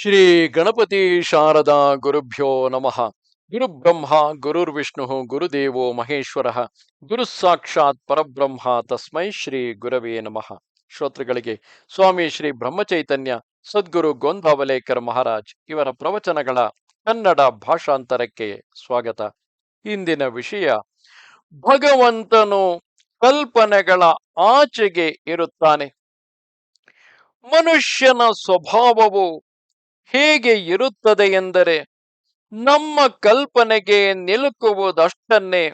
ಶ್ರೀ ಗಣಪತಿ ಶಾರದಾ ಗುರುಭ್ಯೋ ನಮಃ. ಗುರುಬ್ರಹ್ಮ ಗುರುರ್ವಿಷ್ಣು ಗುರುದೇವೋ ಮಹೇಶ್ವರ. ಗುರು ಸಾಕ್ಷಾತ್ ಪರಬ್ರಹ್ಮ ತಸ್ಮೈ ಶ್ರೀ ಗುರವೇ ನಮಃ. ಶ್ರೋತೃಗಳಿಗೆ, ಸ್ವಾಮಿ ಶ್ರೀ ಬ್ರಹ್ಮಚೈತನ್ಯ, ಸದ್ಗುರು ಗೋಂದಾವಲೇಕರ್ ಮಹಾರಾಜ್ ಇವರ ಪ್ರವಚನಗಳ ಕನ್ನಡ ಭಾಷಾಂತರಕ್ಕೆ ಸ್ವಾಗತ. ಇಂದಿನ ವಿಷಯ, ಭಗವಂತನು ಕಲ್ಪನೆಗಳ ಆಚೆಗೆ ಇರುತ್ತಾನೆ. ಮನುಷ್ಯನ ಸ್ವಭಾವವು ಹೇಗೆ ಇರುತ್ತದೆ ಎಂದರೆ, ನಮ್ಮ ಕಲ್ಪನೆಗೆ ನಿಲುಕುವುದಷ್ಟನ್ನೇ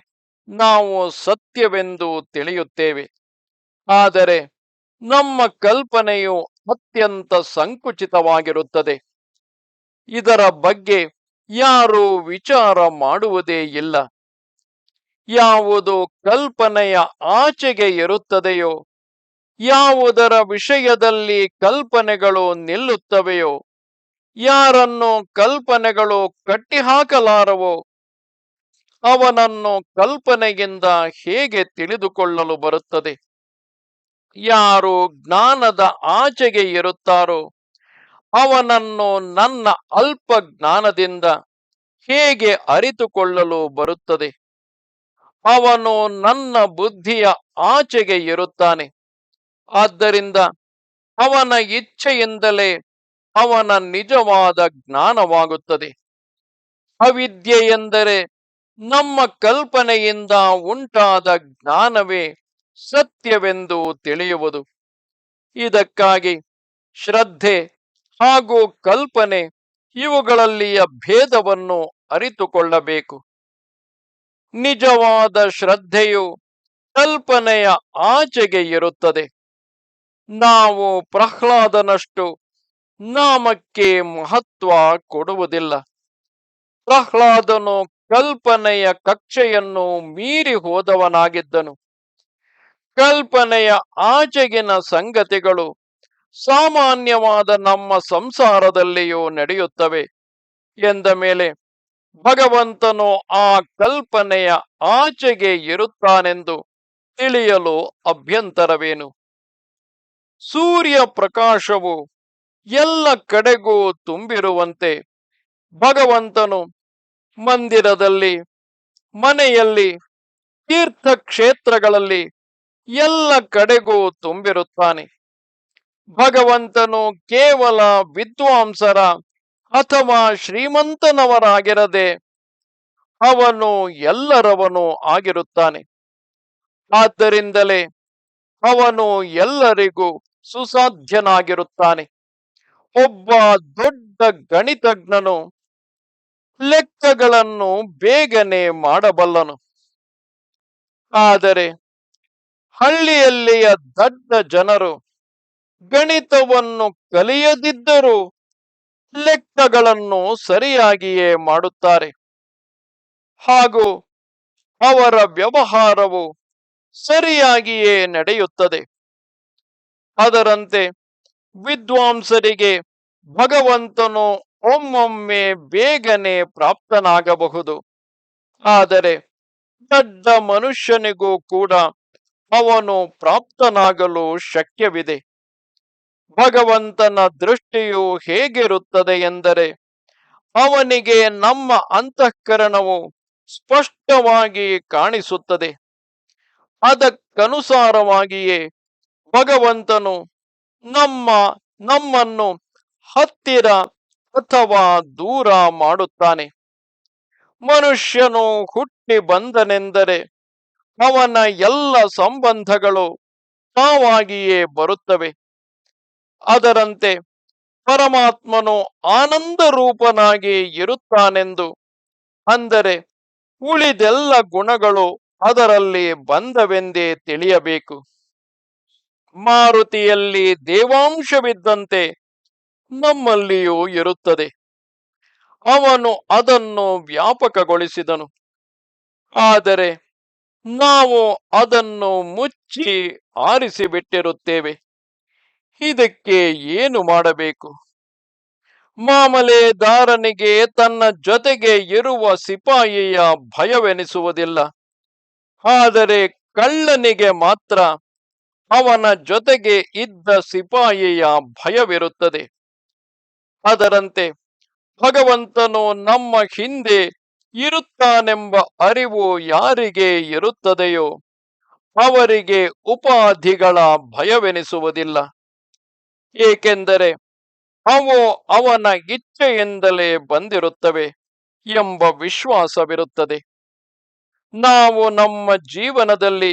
ನಾವು ಸತ್ಯವೆಂದು ತಿಳಿಯುತ್ತೇವೆ. ಆದರೆ, ನಮ್ಮ ಕಲ್ಪನೆಯು ಅತ್ಯಂತ ಸಂಕುಚಿತವಾಗಿರುತ್ತದೆ. ಇದರ ಬಗ್ಗೆ ಯಾರು ವಿಚಾರ ಮಾಡುವುದೇ ಇಲ್ಲ. ಯಾವುದು ಕಲ್ಪನೆಯ ಆಚೆಗೆ ಇರುತ್ತದೆಯೋ, ಯಾವುದರ ವಿಷಯದಲ್ಲಿ ಕಲ್ಪನೆಗಳು ನಿಲ್ಲುತ್ತವೆಯೋ ಯಾರನ್ನು ಕಲ್ಪನೆಗಳು ಕಟ್ಟಿಹಾಕಲಾರವೋ ಅವನನ್ನು ಕಲ್ಪನೆಯಿಂದ ಹೇಗೆ ತಿಳಿದುಕೊಳ್ಳಲು ಬರುತ್ತದೆ? ಯಾರು ಜ್ಞಾನದ ಆಚೆಗೆ ಇರುತ್ತಾರೋ ಅವನನ್ನು ನನ್ನ ಅಲ್ಪ ಜ್ಞಾನದಿಂದ ಹೇಗೆ ಅರಿತುಕೊಳ್ಳಲು ಬರುತ್ತದೆ? ಅವನು ನನ್ನ ಬುದ್ಧಿಯ ಆಚೆಗೆ ಇರುತ್ತಾನೆ ಆದ್ದರಿಂದ ಅವನ ಇಚ್ಛೆಯಿಂದಲೇ ಅವನ ನಿಜವಾದ ಜ್ಞಾನವಾಗುತ್ತದೆ. ಅವಿದ್ಯೆ ಎಂದರೆ ನಮ್ಮ ಕಲ್ಪನೆಯಿಂದ ಉಂಟಾದ ಜ್ಞಾನವೇ ಸತ್ಯವೆಂದು ತಿಳಿಯುವುದು. ಇದಕ್ಕಾಗಿ ಶ್ರದ್ಧೆ ಹಾಗೂ ಕಲ್ಪನೆ ಇವುಗಳಲ್ಲಿಯ ಭೇದವನ್ನು ಅರಿತುಕೊಳ್ಳಬೇಕು. ನಿಜವಾದ ಶ್ರದ್ಧೆಯು ಕಲ್ಪನೆಯ ಆಚೆಗೆ ಇರುತ್ತದೆ. ನಾವು ಪ್ರಹ್ಲಾದನಷ್ಟು ನಾಮಕ್ಕೆ ಮಹತ್ವ ಕೊಡುವುದಿಲ್ಲ. ಪ್ರಹ್ಲಾದನು ಕಲ್ಪನೆಯ ಕಕ್ಷೆಯನ್ನು ಮೀರಿ ಹೋದವನಾಗಿದ್ದನು. ಕಲ್ಪನೆಯ ಆಚೆಗಿನ ಸಂಗತಿಗಳು ಸಾಮಾನ್ಯವಾದ ನಮ್ಮ ಸಂಸಾರದಲ್ಲಿಯೂ ನಡೆಯುತ್ತವೆ. ಎಂದ ಮೇಲೆ, ಭಗವಂತನು ಆ ಕಲ್ಪನೆಯ ಆಚೆಗೆ ಇರುತ್ತಾನೆಂದು ತಿಳಿಯಲು ಅಭ್ಯಂತರವೇನು? ಸೂರ್ಯ ಪ್ರಕಾಶವು ಎಲ್ಲ ಕಡೆಗೂ ತುಂಬಿರುವಂತೆ ಭಗವಂತನು ಮಂದಿರದಲ್ಲಿ, ಮನೆಯಲ್ಲಿ, ತೀರ್ಥಕ್ಷೇತ್ರಗಳಲ್ಲಿ ಎಲ್ಲ ಕಡೆಗೂ ತುಂಬಿರುತ್ತಾನೆ. ಭಗವಂತನು ಕೇವಲ ವಿದ್ವಾಂಸರ ಅಥವಾ ಶ್ರೀಮಂತನವರಾಗಿರದೆ ಅವನು ಎಲ್ಲರವನು ಆಗಿರುತ್ತಾನೆ. ಆದ್ದರಿಂದಲೇ ಅವನು ಎಲ್ಲರಿಗೂ ಸುಸಾಧ್ಯನಾಗಿರುತ್ತಾನೆ. ಒಬ್ಬ ದೊಡ್ಡ ಗಣಿತಜ್ಞನು ಲೆಕ್ಕಗಳನ್ನು ಬೇಗನೆ ಮಾಡಬಲ್ಲನು. ಆದರೆ ಹಳ್ಳಿಯಲ್ಲಿಯ ದಡ್ಡ ಜನರು ಗಣಿತವನ್ನು ಕಲಿಯದಿದ್ದರೂ ಲೆಕ್ಕಗಳನ್ನು ಸರಿಯಾಗಿಯೇ ಮಾಡುತ್ತಾರೆ. ಹಾಗೂ ಅವರ ವ್ಯವಹಾರವು ಸರಿಯಾಗಿಯೇ ನಡೆಯುತ್ತದೆ. ಅದರಂತೆ ವಿದ್ವಾಂಸರಿಗೆ ಭಗವಂತನು ಒಮ್ಮೊಮ್ಮೆ ಬೇಗನೆ ಪ್ರಾಪ್ತನಾಗಬಹುದು. ಆದರೆ ದೊಡ್ಡ ಮನುಷ್ಯನಿಗೂ ಕೂಡ ಅವನು ಪ್ರಾಪ್ತನಾಗಲು ಶಕ್ಯವಿದೆ. ಭಗವಂತನ ದೃಷ್ಟಿಯು ಹೇಗಿರುತ್ತದೆ ಎಂದರೆ ಅವನಿಗೆ ನಮ್ಮ ಅಂತಃಕರಣವು ಸ್ಪಷ್ಟವಾಗಿ ಕಾಣಿಸುತ್ತದೆ. ಅದಕ್ಕನುಸಾರವಾಗಿಯೇ ಭಗವಂತನು ನಮ್ಮ, ನಮ್ಮನ್ನು ಹತ್ತಿರ ಅಥವಾ ದೂರ ಮಾಡುತ್ತಾನೆ. ಮನುಷ್ಯನು ಹುಟ್ಟಿ ಬಂದನೆಂದರೆ ಅವನ ಎಲ್ಲ ಸಂಬಂಧಗಳು ತಾವಾಗಿಯೇ ಬರುತ್ತವೆ. ಅದರಂತೆ ಪರಮಾತ್ಮನು ಆನಂದ ರೂಪನಾಗಿ ಇರುತ್ತಾನೆಂದು ಅಂದರೆ ಉಳಿದೆಲ್ಲ ಗುಣಗಳು ಅದರಲ್ಲಿ ಬಂದವೆಂದೇ ತಿಳಿಯಬೇಕು. ಮಾರುತಿಯಲ್ಲಿ ದೇವಾಂಶವಿದ್ದಂತೆ ನಮ್ಮಲ್ಲಿಯೂ ಇರುತ್ತದೆ. ಅವನು ಅದನ್ನು ವ್ಯಾಪಕಗೊಳಿಸಿದನು. ಆದರೆ ನಾವು ಅದನ್ನು ಮುಚ್ಚಿ ಆರಿಸಿಬಿಟ್ಟಿರುತ್ತೇವೆ. ಇದಕ್ಕೆ ಏನು ಮಾಡಬೇಕು? ಮಾಮಲೆದಾರನಿಗೆ ತನ್ನ ಜೊತೆಗೆ ಇರುವ ಸಿಪಾಯಿಯ ಭಯವೆನಿಸುವುದಿಲ್ಲ. ಆದರೆ ಕಳ್ಳನಿಗೆ ಮಾತ್ರ ಅವನ ಜೊತೆಗೆ ಇದ್ದ ಸಿಪಾಯಿಯ ಭಯವಿರುತ್ತದೆ. ಅದರಂತೆ ಭಗವಂತನು ನಮ್ಮ ಹಿಂದೆ ಇರುತ್ತಾನೆಂಬ ಅರಿವು ಯಾರಿಗೆ ಇರುತ್ತದೆಯೋ ಅವರಿಗೆ ಉಪಾಧಿಗಳ ಭಯವೆನಿಸುವುದಿಲ್ಲ. ಏಕೆಂದರೆ ಅವು ಅವನ ಇಚ್ಛೆಯಿಂದಲೇ ಬಂದಿರುತ್ತವೆ ಎಂಬ ವಿಶ್ವಾಸವಿರುತ್ತದೆ. ನಾವು ನಮ್ಮ ಜೀವನದಲ್ಲಿ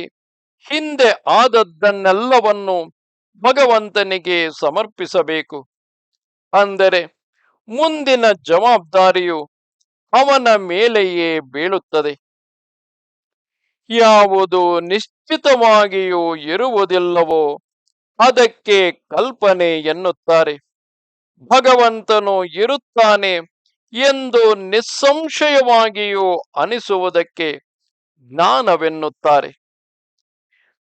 ಹಿಂದೆ ಆದದ್ದನ್ನೆಲ್ಲವನ್ನು ಭಗವಂತನಿಗೆ ಸಮರ್ಪಿಸಬೇಕು. ಅಂದರೆ ಮುಂದಿನ ಜವಾಬ್ದಾರಿಯು ಅವನ ಮೇಲೆಯೇ ಬೀಳುತ್ತದೆ. ಯಾವುದು ನಿಶ್ಚಿತವಾಗಿಯೂ ಇರುವುದಿಲ್ಲವೋ ಅದಕ್ಕೆ ಕಲ್ಪನೆ ಎನ್ನುತ್ತಾರೆ. ಭಗವಂತನು ಇರುತ್ತಾನೆ ಎಂದು ನಿಸ್ಸಂಶಯವಾಗಿಯೂ ಅನಿಸುವುದಕ್ಕೆ ಜ್ಞಾನವೆನ್ನುತ್ತಾರೆ.